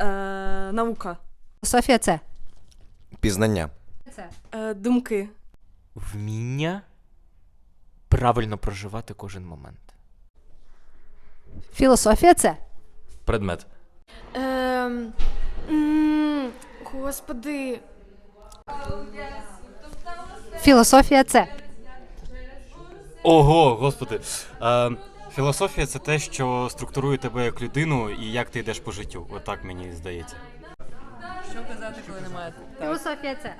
Е, наука. Філософія це. Пізнання. Е, думки. Вміння правильно проживати кожен момент. Філософія це. Предмет. Ем, м, господи. Філософія це. Ого, господи. Е, філософія це те, що структурує тебе як людину і як ти йдеш по життю. Отак мені здається. Що казати, коли немає? Так. Філософія це.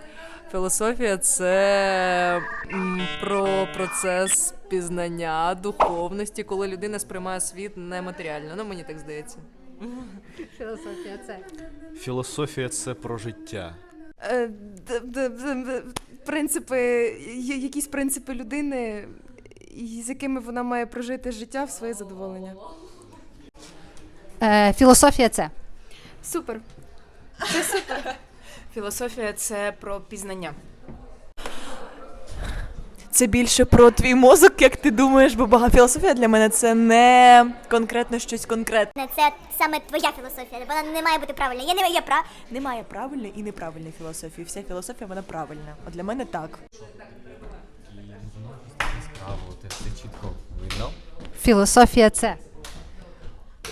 Філософія це м, про процес пізнання, духовності, коли людина сприймає світ нематеріально. Ну, мені так здається. Філософія це. Філософія це про життя. Е, д- д- д- д- принципи, я- якісь принципи людини, і з якими вона має прожити життя в своє задоволення. Е, філософія це. Супер. Філософія це про пізнання. Це більше про твій мозок, як ти думаєш, бо бага філософія для мене це не конкретно щось конкретне. Це саме твоя філософія. Вона не має бути правильна. Я не є прав. Немає правильної і неправильної філософії. Вся філософія вона правильна. От для мене так. Філософія це.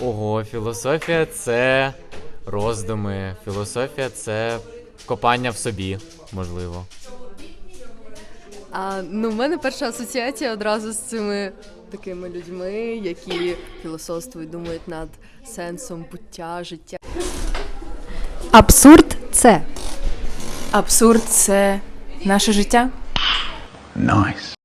Ого, філософія це роздуми. Філософія це копання в собі, можливо. А, ну, в мене перша асоціація одразу з цими такими людьми, які філософствують, думають над сенсом буття, життя. Абсурд це. Абсурд це наше життя. Nice.